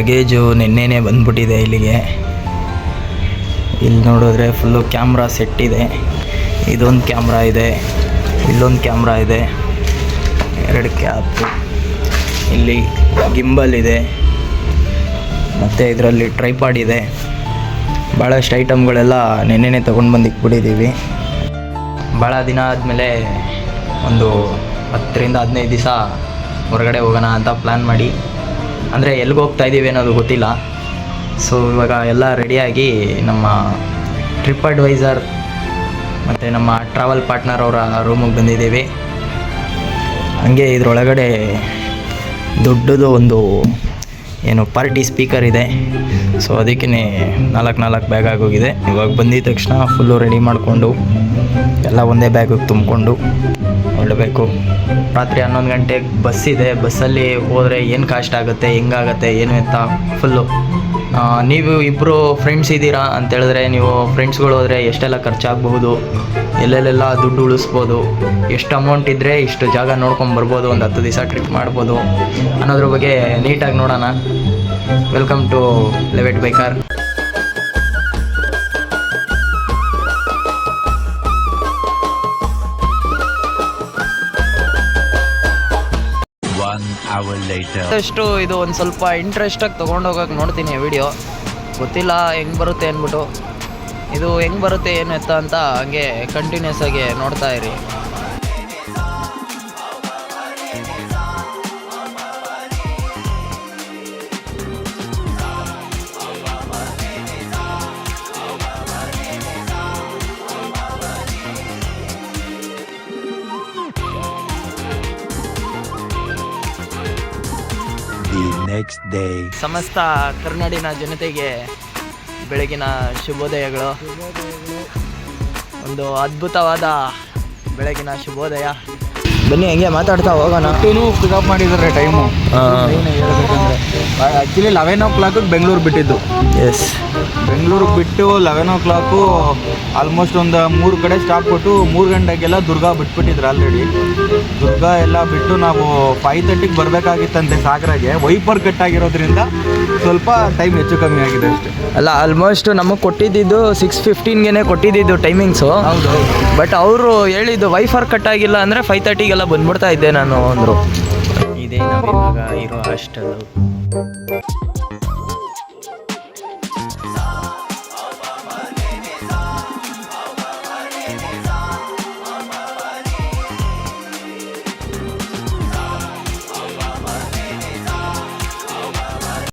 Luggage ನಿನ್ನೆನೇ ಬಂದ್ಬಿಟ್ಟಿದೆ ಇಲ್ಲಿಗೆ. ಇಲ್ಲಿ ನೋಡಿದ್ರೆ ಫುಲ್ಲು ಕ್ಯಾಮ್ರಾ ಸೆಟ್ ಇದೆ. ಇದೊಂದು ಕ್ಯಾಮ್ರಾ ಇದೆ, ಇಲ್ಲೊಂದು ಕ್ಯಾಮ್ರಾ ಇದೆ. ಎರಡು ಕ್ಯಾಪ್ ಇಲ್ಲಿ ಗಿಂಬಲ್ ಇದೆ. ಮತ್ತು ಇದರಲ್ಲಿ ಟ್ರೈಪಾಡ್ ಇದೆ. ಭಾಳಷ್ಟು ಐಟಮ್ಗಳೆಲ್ಲ ನೆನ್ನೆನೇ ತೊಗೊಂಡು ಬಂದು ಇಕ್ಬಿಟ್ಟಿದ್ದೀವಿ ಭಾಳ ದಿನ ಆದಮೇಲೆ ಒಂದು ಹತ್ತರಿಂದ ಹದಿನೈದು ದಿವಸ ಹೊರಗಡೆ ಹೋಗೋಣ ಅಂತ ಪ್ಲ್ಯಾನ್ ಮಾಡಿ. ಅಂದರೆ ಎಲ್ಲಿಗೆ ಹೋಗ್ತಾ ಇದ್ದೀವಿ ಅನ್ನೋದು ಗೊತ್ತಿಲ್ಲ. ಸೊ ಇವಾಗ ಎಲ್ಲ ರೆಡಿಯಾಗಿ ನಮ್ಮ ಟ್ರಿಪ್ ಅಡ್ವೈಸರ್ ಮತ್ತು ನಮ್ಮ ಟ್ರಾವೆಲ್ ಪಾರ್ಟ್ನರ್ ಅವರ ರೂಮಿಗೆ ಬಂದಿದ್ದೀವಿ. ಹಂಗೆ ಇದರೊಳಗಡೆ ದೊಡ್ಡದು ಒಂದು ಏನು ಪಾರ್ಟಿ ಸ್ಪೀಕರ್ ಇದೆ. ಸೊ ಅದಕ್ಕೇ ನಾಲ್ಕು ನಾಲ್ಕು ಬ್ಯಾಗ್ ಆಗೋಗಿದೆ. ಇವಾಗ ಬಂದಿದ ತಕ್ಷಣ ಫುಲ್ಲು ರೆಡಿ ಮಾಡಿಕೊಂಡು ಎಲ್ಲ ಒಂದೇ ಬ್ಯಾಗಿಗೆ ತುಂಬಿಕೊಂಡು ಹೊರಡಬೇಕು. ರಾತ್ರಿ ಹನ್ನೊಂದು ಗಂಟೆಗೆ ಬಸ್ ಇದೆ. ಬಸ್ಸಲ್ಲಿ ಹೋದರೆ ಏನು ಕಾಸ್ಟ್ ಆಗುತ್ತೆ, ಹೆಂಗಾಗತ್ತೆ, ಏನು ಎತ್ತ ಫುಲ್ಲು ನೀವು ಇಬ್ಬರು ಫ್ರೆಂಡ್ಸ್ ಇದ್ದೀರಾ ಅಂತ ಹೇಳಿದ್ರೆ ನೀವು ಫ್ರೆಂಡ್ಸ್ಗಳು ಹೋದರೆ ಎಷ್ಟೆಲ್ಲ ಖರ್ಚಾಗಬಹುದು, ಎಲ್ಲೆಲ್ಲೆಲ್ಲ ದುಡ್ಡು ಉಳಿಸ್ಬೋದು, ಎಷ್ಟು ಅಮೌಂಟ್ ಇದ್ದರೆ ಇಷ್ಟು ಜಾಗ ನೋಡ್ಕೊಂಡು ಬರ್ಬೋದು, ಒಂದು ಹತ್ತು ದಿವಸ ಟ್ರಿಪ್ ಮಾಡ್ಬೋದು ಅನ್ನೋದ್ರ ಬಗ್ಗೆ ನೀಟಾಗಿ ನೋಡೋಣ. ವೆಲ್ಕಮ್ ಟು ಲೆವೆಟ್ ಬೈಕರ್ ಅಷ್ಟು ಇದು ಒಂದು ಸ್ವಲ್ಪ ಇಂಟ್ರೆಸ್ಟಾಗಿ ತೊಗೊಂಡೋಗಕ್ಕೆ ನೋಡ್ತೀನಿ ವಿಡಿಯೋ ಗೊತ್ತಿಲ್ಲ ಹೆಂಗೆ ಬರುತ್ತೆ ಅಂದ್ಬಿಟ್ಟು. ಇದು ಹೆಂಗೆ ಬರುತ್ತೆ ಏನು ಎತ್ತ ಅಂತ ಹಂಗೆ ಕಂಟಿನ್ಯೂಸ್ ಆಗಿ ನೋಡ್ತಾ ಇರಿ. The day. ಸಮಸ್ತ ಕರ್ನಾಡಿನ ಜನತೆಗೆ ಬೆಳಗಿನ ಶುಭೋದಯಗಳು ಒಂದು ಅದ್ಭುತವಾದ ಬೆಳಗಿನ ಶುಭೋದಯ ಬನ್ನಿ ಹಂಗೆ ಮಾತಾಡ್ತಾ ಹೋಗೋಣ. ಟೂನು ಪಿಕಪ್ ಮಾಡಿದ್ರೆ ಟೈಮು ಹೇಳ್ಬೇಕಂದ್ರೆ. Actually eleven o'clock Bengaluru ಬಿಟ್ಟಿದ್ದು. ಎಸ್ ಬೆಂಗಳೂರಿಗೆ ಬಿಟ್ಟು ಲೆವೆನ್ ಓ ಕ್ಲಾಕು ಆಲ್ಮೋಸ್ಟ್ ಒಂದು ಮೂರು ಕಡೆ ಸ್ಟಾಪ್ ಕೊಟ್ಟು ಮೂರು ಗಂಟೆಗೆಲ್ಲ ದುರ್ಗಾ ಬಿಟ್ಬಿಟ್ಟಿದ್ರು ಆಲ್ರೆಡಿ ದುರ್ಗಾ ಎಲ್ಲ ಬಿಟ್ಟು ನಾವು ಫೈವ್ ತರ್ಟಿಗೆ ಬರಬೇಕಾಗಿತ್ತಂತೆ ಸಾಗರಗೆ. ವೈಪರ್ ಕಟ್ ಆಗಿರೋದ್ರಿಂದ ಸ್ವಲ್ಪ ಟೈಮ್ ಹೆಚ್ಚು ಕಮ್ಮಿ ಆಗಿದೆ ಅಷ್ಟೇ. ಅಲ್ಲ ಆಲ್ಮೋಸ್ಟ್ ನಮಗೆ ಕೊಟ್ಟಿದ್ದು ಸಿಕ್ಸ್ ಫಿಫ್ಟೀನ್ಗೆ ಕೊಟ್ಟಿದ್ದು ಟೈಮಿಂಗ್ಸು ಹೌದು. ಬಟ್ ಅವರು ಹೇಳಿದ್ದು ವೈಫರ್ ಕಟ್ ಆಗಿಲ್ಲ ಅಂದರೆ ಫೈವ್ ತರ್ಟಿಗೆಲ್ಲ ಬಂದ್ಬಿಡ್ತಾ ಇದ್ದೆ ನಾನು ಅಂದರು. ಇದೇ ನಾವಿವಾಗ ಇರೋ ಹಾಸ್ಟೆಲು